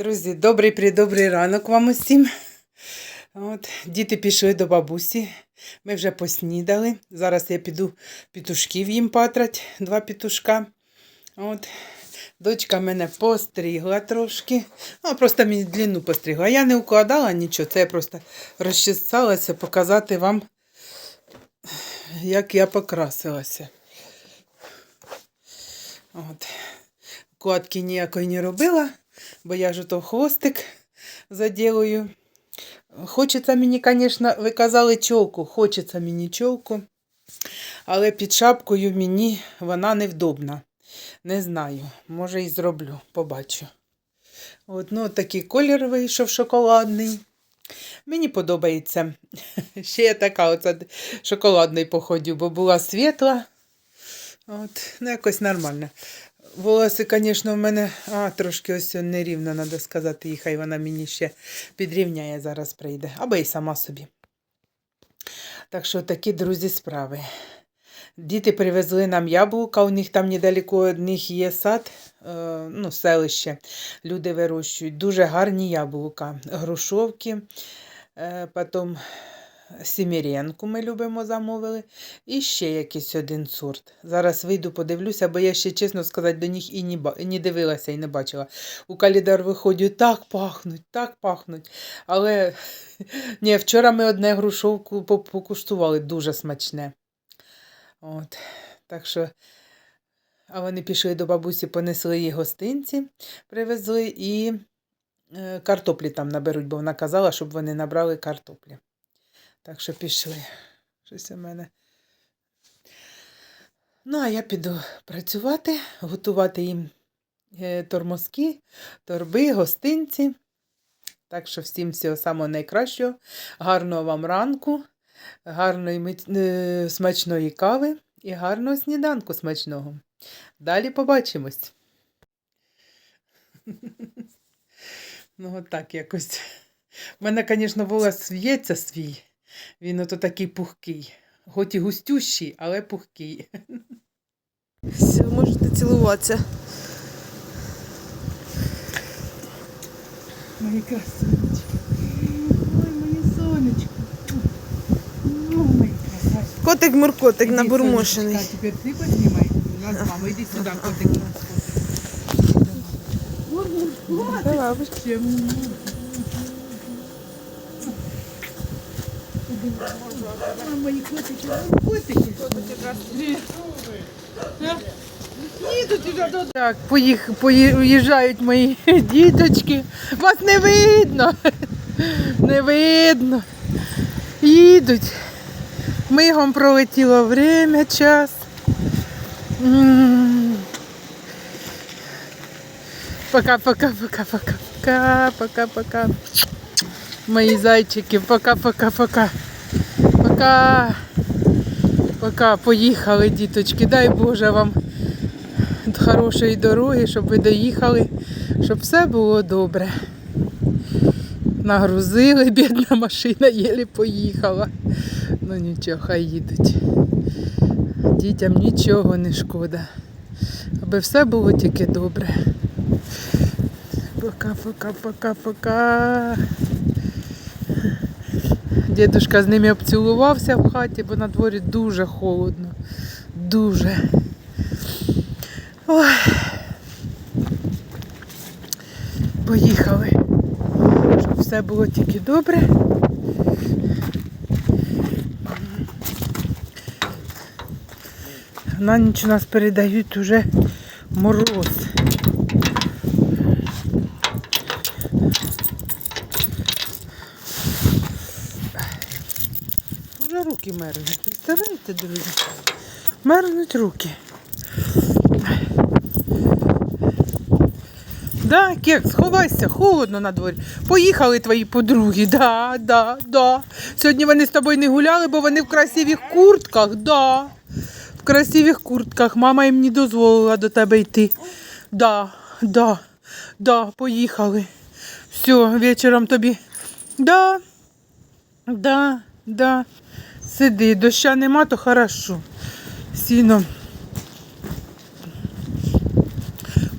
Друзі, добрий придобрий ранок вам усім. От, діти пішли до бабусі. Ми вже поснідали. Зараз я піду петушків їм патрать, два петушка. От. Дочка мене постригла трошки. Ну, просто мені длину постригла. Я не укладала нічого, це я просто розчесалася показати вам, як я покрасилася. От. Укладки ніякої не робила бо я ж то хвостик заділую. Хочеться мені, звісно, ви казали чолку, хочеться мені чолку, але під шапкою мені вона невдобна. Не знаю, може і зроблю, побачу. От, ну, такий колір вийшов шоколадний. Мені подобається. Ще я така оце шоколадний походю, бо була світла. От, ну, якось нормально. Волоси, звісно, в мене а, трошки ось нерівно, треба сказати, і хай вона мені ще підрівняє, зараз прийде, або й сама собі. Так що такі, друзі, справи. Діти привезли нам яблука, у них там недалеко від них є сад, е, ну, селище. Люди вирощують. Дуже гарні яблука. Грушовки, е, потім Сіміренку ми любимо замовили. І ще якийсь один сорт. Зараз вийду, подивлюся, бо я ще, чесно сказати, до них і не, дивилася, і не бачила. У калідар виходжу, так пахнуть, так пахнуть. Але ні, вчора ми одне грушовку покуштували, дуже смачне. От. Так що, а вони пішли до бабусі, понесли їй гостинці, привезли і е, картоплі там наберуть, бо вона казала, щоб вони набрали картоплі. Так що пішли. Щось у мене. Ну, а я піду працювати, готувати їм е, тормозки, торби, гостинці. Так що всім всього самого найкращого. Гарного вам ранку, гарної е, смачної кави і гарного сніданку смачного. Далі побачимось. Ну, отак якось. У мене, звісно, волос в'ється свій. Він ото такий пухкий. Хоч і густющий, але пухкий. Все, можете цілуватися. Мої красунечки. Ой, моє сонечко. Ой, мої красавчики. Котик муркотик набурмошений. сонечка, Тепер ти познімай. Нас з мамою. Іди сюди, котик. Давай, Ще, м. А, мої котики, котики. Так, поїх, поїжджають мої діточки. Вас не видно. Не видно. Їдуть. Мигом пролетіло время, час. Пока, пока, пока, пока, пока, пока, пока. Мої зайчики, пока, пока, пока. Поїхали, діточки. Дай Боже вам хорошої дороги, щоб ви доїхали, щоб все було добре. Нагрузили, бідна машина єлі поїхала. Ну нічого, хай їдуть. Дітям нічого не шкода. Аби все було тільки добре. Пока, пока, пока, пока. Дідушка з ними обцілувався в хаті, бо на дворі дуже холодно. Дуже. Ой. Поїхали. Щоб все було тільки добре. На ніч у нас передають уже мороз. Вже руки мерзнуть. Представляєте, друзі? Мерзнуть руки. Да, кек, сховайся, холодно на дворі. Поїхали твої подруги, да, да, да. Сьогодні вони з тобою не гуляли, бо вони в красивих куртках, да. В красивих куртках. Мама їм не дозволила до тебе йти. Да, да, да, поїхали. Все, вечором тобі. Да, да, да. Сиди, доща нема, то хорошо. Сіно.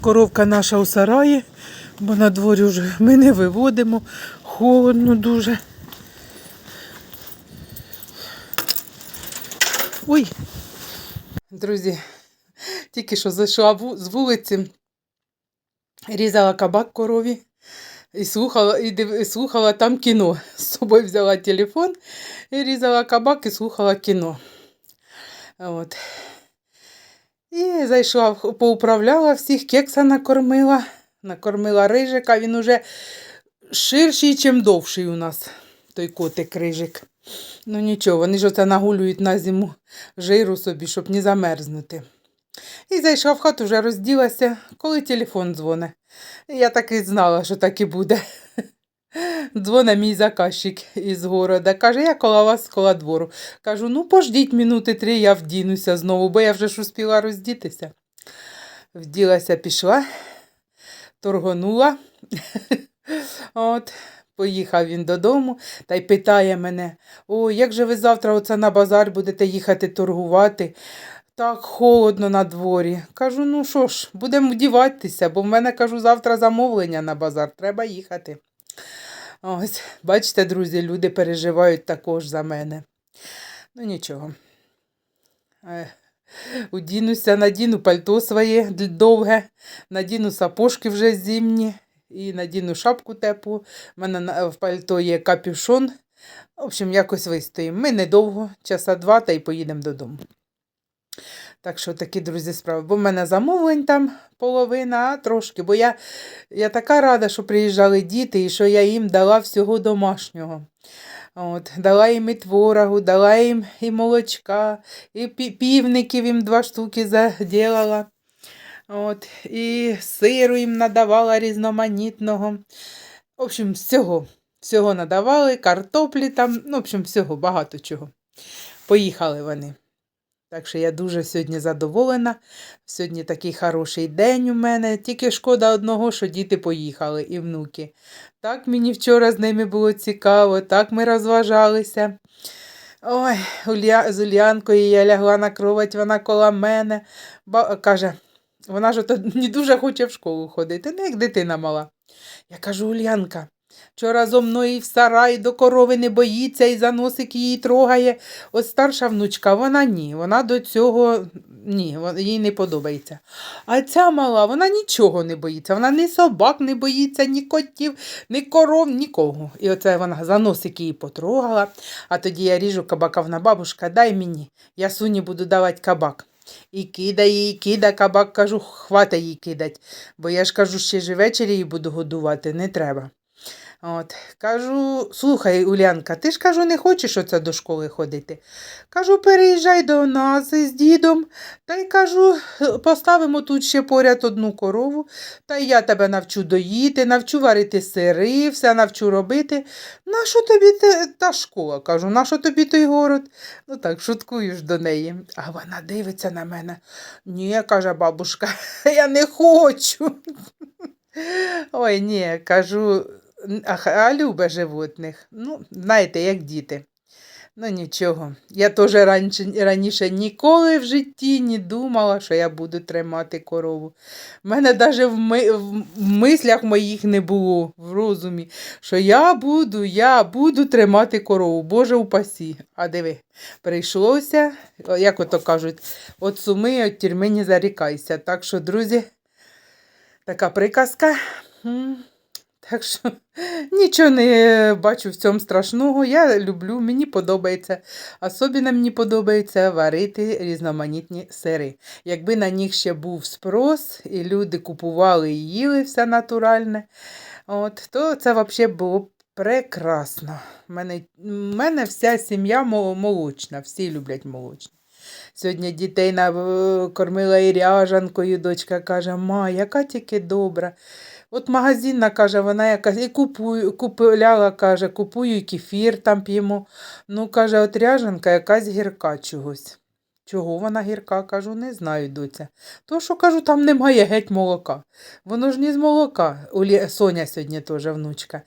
Коровка наша у сараї. Бо на дворі вже ми не виводимо, холодно дуже. Ой. Друзі, тільки що зайшла з вулиці, різала кабак корові і слухала, і див, слухала там кіно. З собою взяла телефон і різала кабак і слухала кіно. От. І зайшла, поуправляла всіх, кекса накормила, накормила рижика, він уже ширший, чим довший у нас, той котик рижик. Ну нічого, вони ж оце нагулюють на зиму жиру собі, щоб не замерзнути. І зайшла в хату, вже розділася, коли телефон дзвоне. Я так і знала, що так і буде. Дзвоне мій заказчик із города. Каже, я коло вас коло двору. Кажу, ну пождіть минути три, я вдінуся знову, бо я вже ж успіла роздітися. Вділася, пішла, торгонула. От, поїхав він додому та й питає мене: Ой, як же ви завтра оце на базар будете їхати торгувати? Так холодно на дворі. Кажу, ну що ж, будемо вдіватися, бо в мене кажу, завтра замовлення на базар, треба їхати. Ось, бачите, друзі, люди переживають також за мене. Ну нічого. Е, Удінуся, надіну пальто своє довге, надіну сапожки вже зимні і надіну шапку теплу. У мене в пальто є капюшон. В общем, якось вистоїмо. Ми недовго, часа два, та й поїдемо додому. Так що такі, друзі, справи. Бо в мене замовлень там половина, трошки. Бо я, я така рада, що приїжджали діти і що я їм дала всього домашнього. От, дала їм і творогу, дала їм і молочка, і півників їм два штуки заділала. От, і сиру їм надавала різноманітного. В общем, всього. Всього надавали, картоплі там, ну, в общем, всього, багато чого. Поїхали вони. Так що я дуже сьогодні задоволена. Сьогодні такий хороший день у мене. Тільки шкода одного, що діти поїхали і внуки. Так мені вчора з ними було цікаво, так ми розважалися. Ой, Уля... з Ульянкою я лягла на кровать, вона коло мене. Ба... Каже, вона ж ото не дуже хоче в школу ходити, ну як дитина мала. Я кажу, Ульянка, вчора зо мною в сарай до корови не боїться і за носик її трогає. От старша внучка, вона ні, вона до цього ні, їй не подобається. А ця мала, вона нічого не боїться. Вона ні собак не боїться, ні котів, ні коров, нікого. І оце вона за носик її потрогала. А тоді я ріжу кабака вона бабушка, дай мені, я суні буду давати кабак. І кидає, і кида кабак, кажу, хвата їй кидать. Бо я ж кажу, ще ж ввечері її буду годувати, не треба. От, кажу, слухай, Улянка, ти ж кажу, не хочеш оце до школи ходити. Кажу, переїжджай до нас із дідом, та й кажу, поставимо тут ще поряд одну корову, та й я тебе навчу доїти, навчу варити сири, все навчу робити. Нащо тобі те- та школа? кажу, нащо тобі той город? Ну так, шуткую ж до неї. А вона дивиться на мене. Ні, каже бабушка, я не хочу. Ой, ні, кажу, а, любе животних. Ну, знаєте, як діти. Ну нічого. Я теж раніше, раніше ніколи в житті не думала, що я буду тримати корову. У мене навіть в, ми, в мислях моїх не було, в розумі, що я буду, я буду тримати корову. Боже упасі. А диви, прийшлося, як ото кажуть, от суми, от тюрми не зарікайся. Так що, друзі, така приказка. Так що нічого не бачу в цьому страшного. Я люблю, мені подобається. Особливо мені подобається варити різноманітні сири. Якби на них ще був спрос, і люди купували і їли все натуральне, от, то це взагалі було б прекрасно. У мене, мене вся сім'я молочна, всі люблять молочне. Сьогодні дітей накормила і ряжанкою. Дочка каже, ма, яка тільки добра. От магазинна, каже, вона якась і купую, купляла, каже, купую і кефір там п'ємо. Ну, каже, от ряжанка якась гірка чогось. Чого вона гірка? Кажу, не знаю, доця. То, що кажу, там немає геть молока. Воно ж не з молока. Соня сьогодні теж внучка.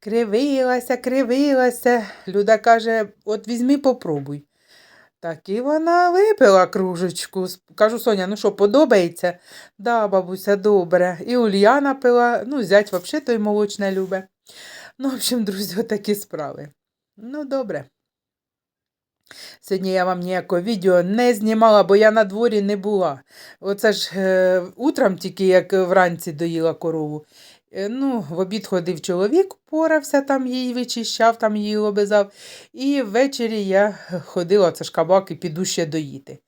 Кривилася, кривилася. Люда каже, от візьми, попробуй. Так і вона випила кружечку. Кажу, Соня, ну що, подобається? Да, бабуся, добре. І Ульяна пила, ну, зять взагалі той молочне любе. Ну, в общем, друзі, отакі справи. Ну, добре. Сьогодні я вам ніякого відео не знімала, бо я на дворі не була. Оце ж е, утром тільки як вранці доїла корову. Е, ну, в обід ходив чоловік, порався там її вичищав, там її лобизав. І ввечері я ходила, це ж кабак, і піду ще доїти.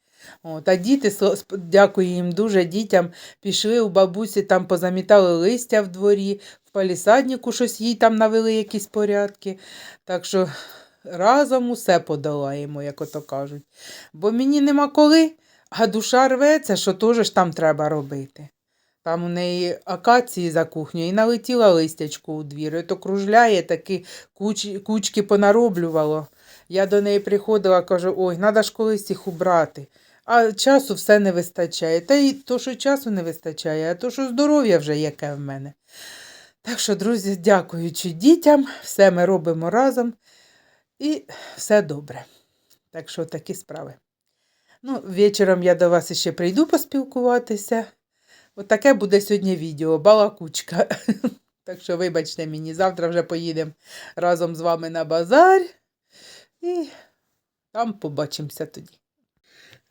От, а діти, дякую їм дуже, дітям, пішли у бабусі, там позамітали листя в дворі, в палісаднику щось їй там навели якісь порядки. Так що разом усе подолаємо, як ото кажуть. Бо мені нема коли, а душа рветься, що теж там треба робити. Там у неї акації за кухнею і налетіла листячко у двір, то кружляє, такі куч, кучки понароблювало. Я до неї приходила, кажу, ой, треба ж колись їх убрати. А часу все не вистачає. Та й то, що часу не вистачає, а то, що здоров'я вже яке в мене. Так що, друзі, дякуючи дітям, все ми робимо разом і все добре. Так що такі справи. Ну, вечором я до вас ще прийду поспілкуватися. Отаке буде сьогодні відео, балакучка. Так що, вибачте мені, завтра вже поїдемо разом з вами на базар. І там побачимося тоді.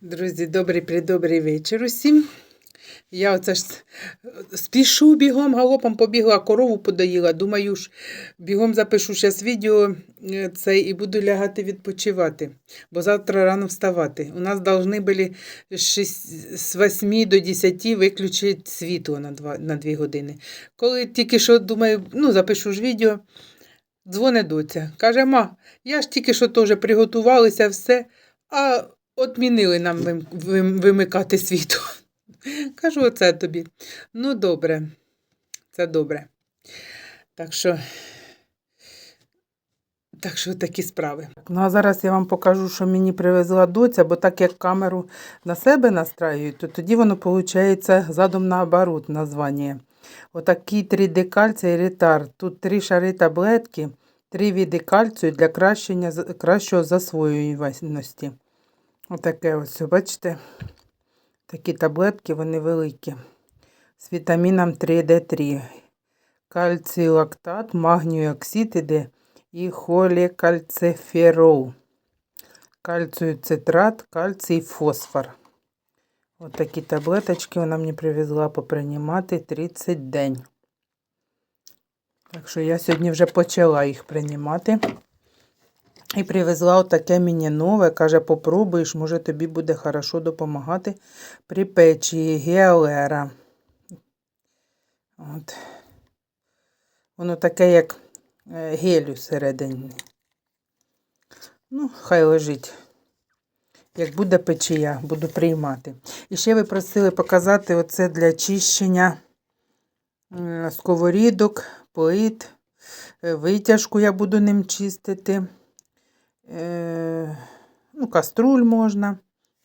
Друзі, добрий придобрий вечір усім. Я оце ж спішу бігом, галопом побігла, корову подоїла. Думаю ж, бігом запишу зараз відео е, це і буду лягати відпочивати, бо завтра рано вставати. У нас повинні були з шість- з 8 до 10 виключити світло на 2, на 2 години. Коли тільки що думаю, ну запишу ж відео, дзвоне доця. Каже, ма, я ж тільки що теж приготувалися, все, а отмінили нам вим- вим- вимикати світло. Кажу, оце тобі. Ну, добре, це добре. Так що, так що такі справи. Ну, а зараз я вам покажу, що мені привезла доця, бо так як камеру на себе настраюють, то тоді воно виходить задом наоборот названня. Отакий 3D кальцій ретард. Тут три шари таблетки, три види кальцію для кращення, кращого засвоюваності. Отаке ось, бачите? Такі таблетки, вони великі. З вітаміном 3D3. Кальцій лактат, магнію оксид і холікальциферол. Кальцію цитрат, кальцій фосфор. Ось такі таблеточки вона мені привезла поприймати 30 день. Так що я сьогодні вже почала їх приймати. І привезла отаке мені нове. Каже, попробуєш, може тобі буде хорошо допомагати при печі гіалера. От. Воно таке, як е, гель усередині. Ну, хай лежить. Як буде печія, буду приймати. І ще ви просили показати оце для чищення сковорідок, плит, е, витяжку я буду ним чистити. Е, ну, каструль можна.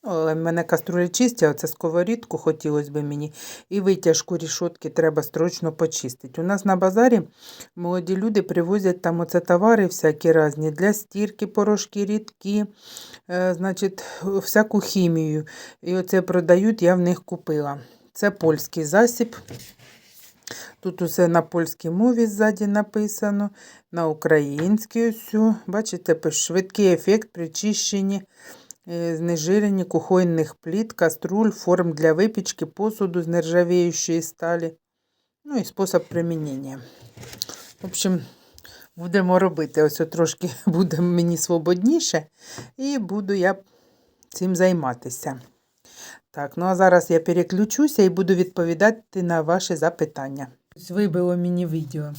Але в мене каструлі чисті, а оце сковорідку хотілося б мені. І витяжку рішотки треба строчно почистити. У нас на базарі молоді люди привозять там оце товари всякі різні для стірки, порошки, рідкі, е, значить, всяку хімію. І оце продають, я в них купила. Це польський засіб. Тут усе на польській мові ззаді написано, на українській усю. Бачите, швидкий ефект при чищенні, е, знежиренні кухонних пліт, каструль, форм для випічки, посуду з нержавіючої сталі. Ну і спосіб примінення. В общем, будемо робити. Ось трошки буде мені свободніше, і буду я цим займатися. Так, ну а зараз я переключуся і буду відповідати на ваші запитання. Вибило мені відео.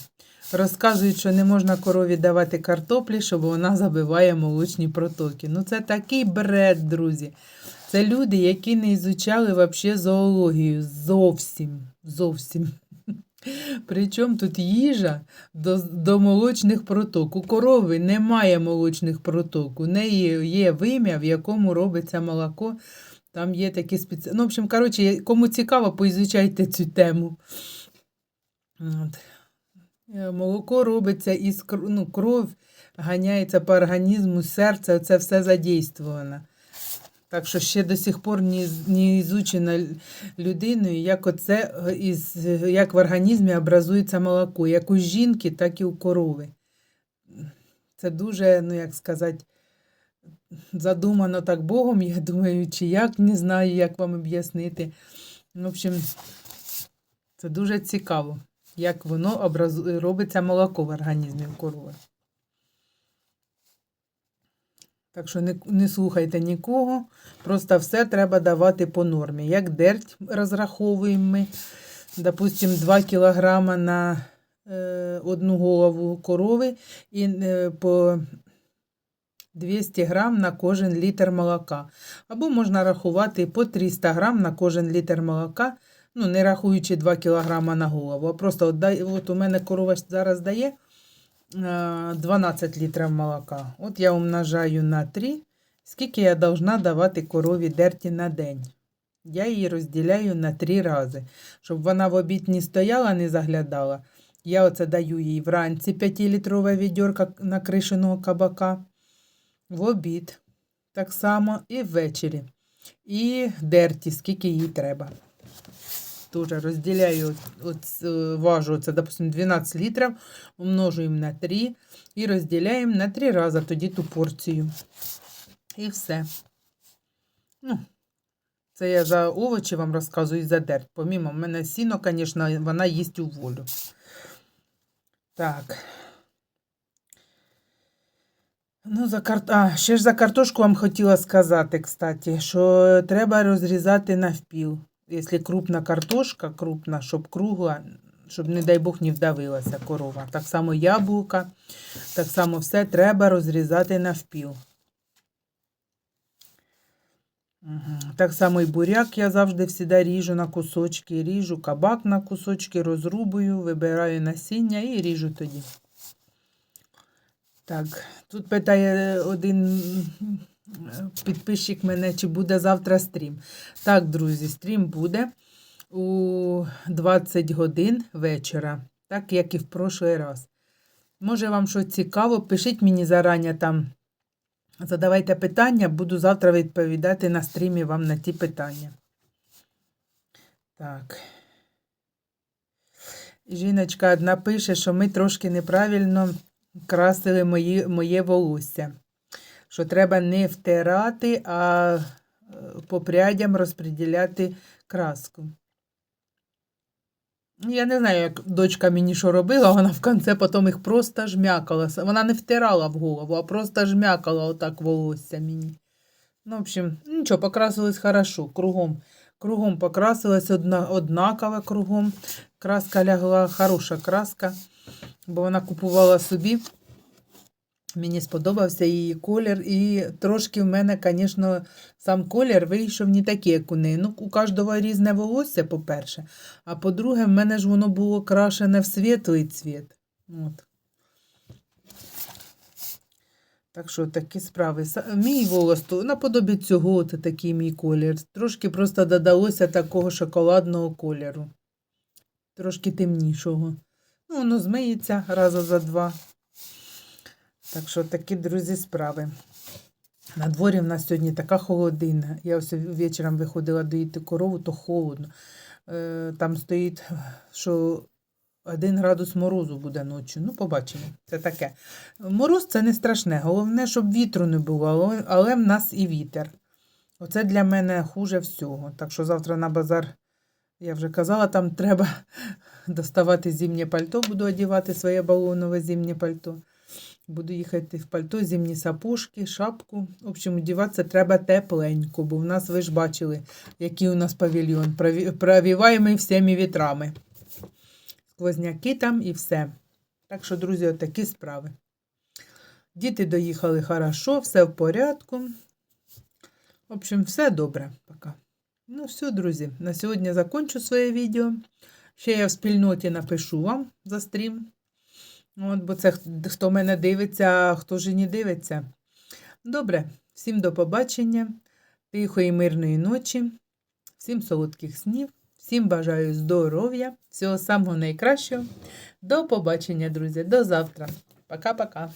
Розказують, що не можна корові давати картоплі, щоб вона забиває молочні протоки. Ну це такий бред, друзі. Це люди, які не ізучали вообще зоологію. Зовсім. Зовсім. Причому тут їжа до, до молочних проток. У корови немає молочних проток. У неї є вим'я, в якому робиться молоко. Там є такі спеціальні. Ну, в общем, коротше, кому цікаво, поізучайте цю тему. От. Е, Молоко робиться із кр- ну, кров, ганяється по організму, серце, це все задействовано. Так що ще до сих пор не, не ізучено людиною, як, оце, е, із, як в організмі образується молоко, як у жінки, так і у корови. Це дуже, ну як сказати, задумано так Богом, я думаю, чи як, не знаю, як вам об'яснити. В общем, це дуже цікаво, як воно образу... робиться молоко в організмі корови. Так що не, не слухайте нікого, просто все треба давати по нормі. Як дерть розраховуємо ми, допустимо, 2 кг на е, одну голову корови і е, по 200 грам на кожен літр молока. Або можна рахувати по 300 грам на кожен літр молока, ну не рахуючи 2 кг на голову. А просто от, от у мене корова зараз дає е, 12 літрів молока. От я умножаю на 3, скільки я должна давати корові дерті на день. Я її розділяю на 3 рази, щоб вона в обід не стояла, не заглядала. Я оце даю їй вранці 5-літрове відьорка накришеного кабака, в обід так само і ввечері. І дерті, скільки їй треба. Тоже розділяю, е, важу, це, допустим, 12 літрів, умножуємо на 3 і розділяємо на 3 рази тоді ту порцію. І все. Ну, це я за овочі вам розказую і за дерть. Помімо, мене сіно, звісно, вона їсть у волю. Так. Ну, за кар... а, ще ж за картошку вам хотіла сказати, кстати, що треба розрізати навпіл. Якщо крупна картошка, крупна, щоб кругла, щоб, не дай Бог, не вдавилася корова. Так само яблука, так само все треба розрізати навпіл. Мгм. Так само і буряк я завжди всіда ріжу на кусочки, ріжу кабак на кусочки, розрубую, вибираю насіння і ріжу тоді. Так, тут питає один підписчик мене, чи буде завтра стрім. Так, друзі, стрім буде у 20 годин вечора, так як і в прошлий раз. Може, вам щось цікаво, пишіть мені зарані там, задавайте питання, буду завтра відповідати на стрімі вам на ті питання. Так. Жіночка одна пише, що ми трошки неправильно красили мої, моє волосся. Що треба не втирати, а е, по прядям розподіляти краску. Я не знаю, як дочка мені що робила, вона в кінці потім їх просто жмякала. Вона не втирала в голову, а просто жмякала отак волосся мені. Ну, в общем, нічого, покрасилось хорошо, кругом. Кругом покрасилась одна, однаково кругом. Краска лягла, хороша краска, бо вона купувала собі. Мені сподобався її колір, і трошки в мене, звісно, сам колір вийшов не такий, як у неї. Ну, у кожного різне волосся, по-перше. А по-друге, в мене ж воно було крашене в світлий цвіт. От. Так що такі справи. Мій волос то наподобі цього, це такий мій колір. Трошки просто додалося такого шоколадного кольору. Трошки темнішого. Ну, воно змиється раза за два. Так що такі, друзі, справи. На дворі в нас сьогодні така холодина. Я ось вечором виходила доїти корову, то холодно. Е, Там стоїть, що один градус морозу буде ночі. Ну, побачимо. Це таке. Мороз це не страшне. Головне, щоб вітру не було, але, але в нас і вітер. Оце для мене хуже всього. Так що завтра на базар, я вже казала, там треба доставати зимнє пальто, буду одягати своє балонове зимнє пальто. Буду їхати в пальто, зимні сапожки, шапку. В общем, одягатися треба тепленько, бо в нас, ви ж бачили, який у нас павільйон. Прові- Провіваємий всіми вітрами. Сквозняки там і все. Так що, друзі, отакі справи. Діти доїхали хорошо, все в порядку. В общем, все добре. Пока. Ну, все, друзі, на сьогодні закончу своє відео. Ще я в спільноті напишу вам за стрім. От, бо це хто мене дивиться, а хто ж не дивиться. Добре, всім до побачення, тихої мирної ночі, всім солодких снів, всім бажаю здоров'я, всього самого найкращого. До побачення, друзі, до завтра. Пока-пока.